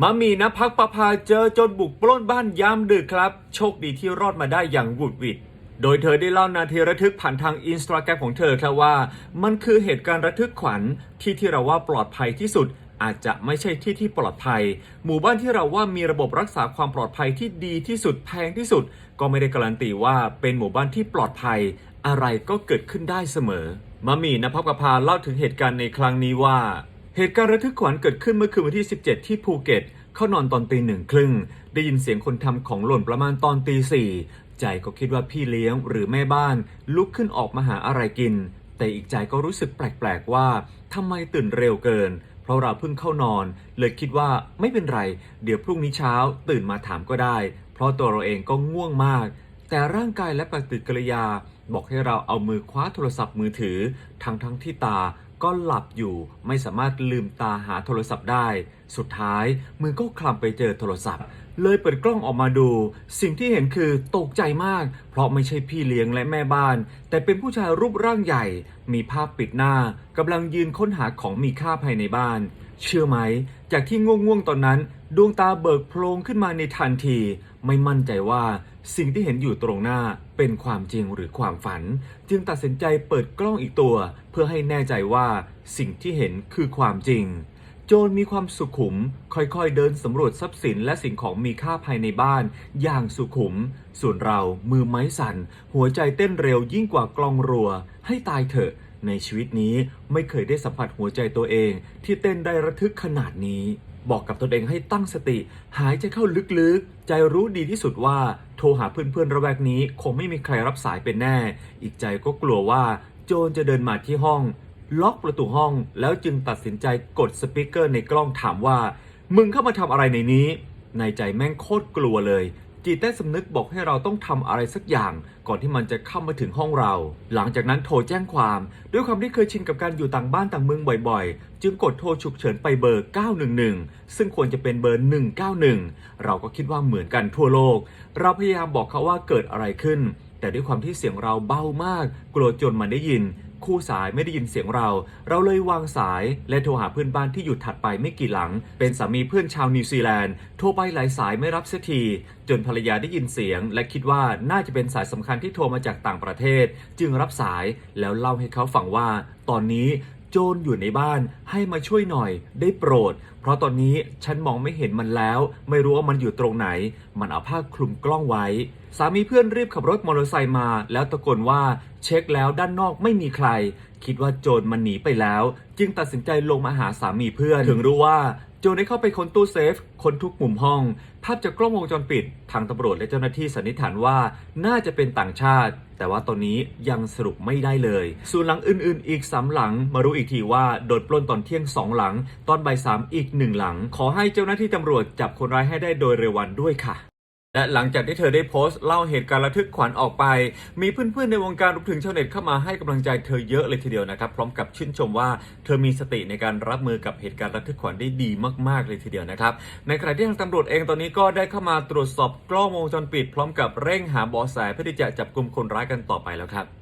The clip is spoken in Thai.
มามีนะพักประพาเจอจนบุกปล้นบ้านยามดึกครับ โชคดีที่รอดมาได้อย่างหวุดหวิดโดยเธอได้เล่านาทีระทึกผ่านทางอินสตาแกรมของเธอครับว่า มันคือเหตุการณ์ระทึกขวัญที่ที่เราว่าปลอดภัยที่สุด อาจจะไม่ใช่ที่ที่ปลอดภัย หมู่บ้านที่เราว่ามีระบบรักษาความปลอดภัยที่ดีที่สุดแพงที่สุด ก็ไม่ได้การันตีว่าเป็นหมู่บ้านที่ปลอดภัย อะไรก็เกิดขึ้นได้เสมอมามีนภัพกพาเล่าถึงเหตุการณ์ในครั้งนี้ว่า เหตุการณ์ระทึกขวัญเกิดขึ้นเมื่อคืนวันที่ 17 ที่ภูเก็ต เข้านอนตอนตีหนึ่งครึ่ง ได้ยินเสียงคนทำของหล่นประมาณตอนตีสี่ใจก็คิดว่าพี่เลี้ยงหรือแม่บ้าน ลุกขึ้นออกมาหาอะไรกิน แต่อีกใจก็รู้สึกแปลกๆว่าทำไมตื่นเร็วเกิน เพราะเราเพิ่งเข้านอน เลยคิดว่าไม่เป็นไร เดี๋ยวพรุ่งนี้เช้าตื่นมาถามก็ได้ เพราะตัวเราเองก็ง่วงมาก แต่ร่างกายและปฏิกิริยา บอกให้เราเอามือคว้าโทรศัพท์มือถือ ทั้งทั้งที่ตา ก็หลับอยู่ไม่สามารถลืมตาหาโทรศัพท์ได้ สุดท้ายมือก็คลำไปเจอโทรศัพท์ เลยเปิดกล้องออกมาดู สิ่งที่เห็นคือตกใจมาก เพราะไม่ใช่พี่เลี้ยงและแม่บ้าน แต่เป็นผู้ชายรูปร่างใหญ่ มีภาพปิดหน้ากำลังยืนค้นหาของมีค่าภายในบ้าน เชื่อไหม จากที่ง่วงๆตอนนั้น ดวงตาเบิกโพลงขึ้นมาในทันที ไม่มั่นใจว่าสิ่งที่เห็นอยู่ตรงหน้าเป็นความจริงหรือความฝัน จึงตัดสินใจเปิดกล้องอีกตัว เพื่อให้แน่ใจว่าสิ่งที่เห็นคือความจริง โจรมีความสุขุม ค่อยๆเดินสำรวจทรัพย์สินและสิ่งของมีค่าภายในบ้านอย่างสุขุม ส่วนเรามือไม้สั่น หัวใจเต้นเร็วยิ่งกว่ากลองรัว ให้ตายเถอะ ในชีวิตนี้ไม่เคยได้สัมผัสหัวใจตัวเอง ที่เต้นได้ระทึกขนาดนี้ บอกกับตนเองให้ตั้งสติ หายใจเข้าลึกๆ ใจรู้ดีที่สุดว่า โทรหาเพื่อนๆระแวกนี้ คงไม่มีใครรับสายเป็นแน่ อีกใจก็กลัวว่า โจรจะเดินมาที่ห้อง ล็อกประตูห้อง แล้วจึงตัดสินใจกดสปีกเกอร์ในกล้องถามว่า มึงเข้ามาทำอะไรในนี้ ในใจแม่งโคตรกลัวเลย จิตใต้สำนึกบอกให้เราต้องทำอะไรสักอย่าง ก่อนที่มันจะเข้ามาถึงห้องเรา หลังจากนั้นโทรแจ้งความ ด้วยความที่เคยชินกับการอยู่ต่างบ้านต่างเมืองบ่อยๆ จึงกดโทรฉุกเฉินไปเบอร์ 911 ซึ่งควรจะเป็นเบอร์ 191 เราก็คิดว่าเหมือนกันทั่วโลก เราพยายามบอกเขาว่าเกิดอะไรขึ้น แต่ด้วยความที่เสียงเราเบามาก กลัวจนมันได้ยิน คู่สายไม่ได้ยินเสียงเรา เราเลยวางสายและโทรหาเพื่อนบ้านที่อยู่ถัดไปไม่กี่หลัง เป็นสามีเพื่อนชาวนิวซีแลนด์โทรไปหลายสายไม่รับเสียที จนภรรยาได้ยินเสียง และคิดว่าน่าจะเป็นสายสำคัญที่โทรมาจากต่างประเทศ จึงรับสายแล้วเล่าให้เขาฟังว่า ตอนนี้โจรอยู่ในบ้านให้มาช่วยหน่อยได้โปรด เพราะตอนนี้ฉันมองไม่เห็นมันแล้ว ไม่รู้ว่ามันอยู่ตรงไหน มันเอาผ้าคลุมกล้องไว้ สามีเพื่อนรีบขับรถมอเตอร์ไซค์มา แล้วตะโกนว่าเช็คแล้วด้านนอกไม่มีใคร คิดว่าโจรมันหนีไปแล้ว จึงตัดสินใจลงมาหาสามีเพื่อน ถึงรู้ว่าโจรได้เข้าไปค้นตู้เซฟ ค้นทุกมุมห้อง ภาพจากกล้องวงจรปิด ทางตำรวจและเจ้าหน้าที่สันนิษฐานว่า น่าจะเป็นต่างชาติ แต่ว่าตอนนี้ยังสรุปไม่ได้เลย ส่วนหลังอื่นๆ อีก 3 หลัง มารู้อีกทีว่าโดนปล้นตอนเที่ยง 2 หลัง ตอนบ่ายสามอีก 1 หลัง ขอให้เจ้าหน้าที่ตำรวจจับคนร้ายให้ได้โดยเร็ววันด้วยค่ะ และหลังจากที่เธอได้โพสต์เล่าเหตุการณ์ระทึกขวัญออกไป มีเพื่อนๆในวงการรวมถึงชาวเน็ตเข้ามาให้กำลังใจเธอเยอะเลยทีเดียวนะครับ พร้อมกับชื่นชมว่าเธอมีสติในการรับมือกับเหตุการณ์ระทึกขวัญได้ดีมากๆเลยทีเดียวนะครับ ในขณะที่ทางตำรวจเองตอนนี้ก็ได้เข้ามาตรวจสอบกล้องวงจรปิด พร้อมกับเร่งหาเบาะแสเพื่อที่จะจับกลุ่มคนร้ายกันต่อไปแล้วครับ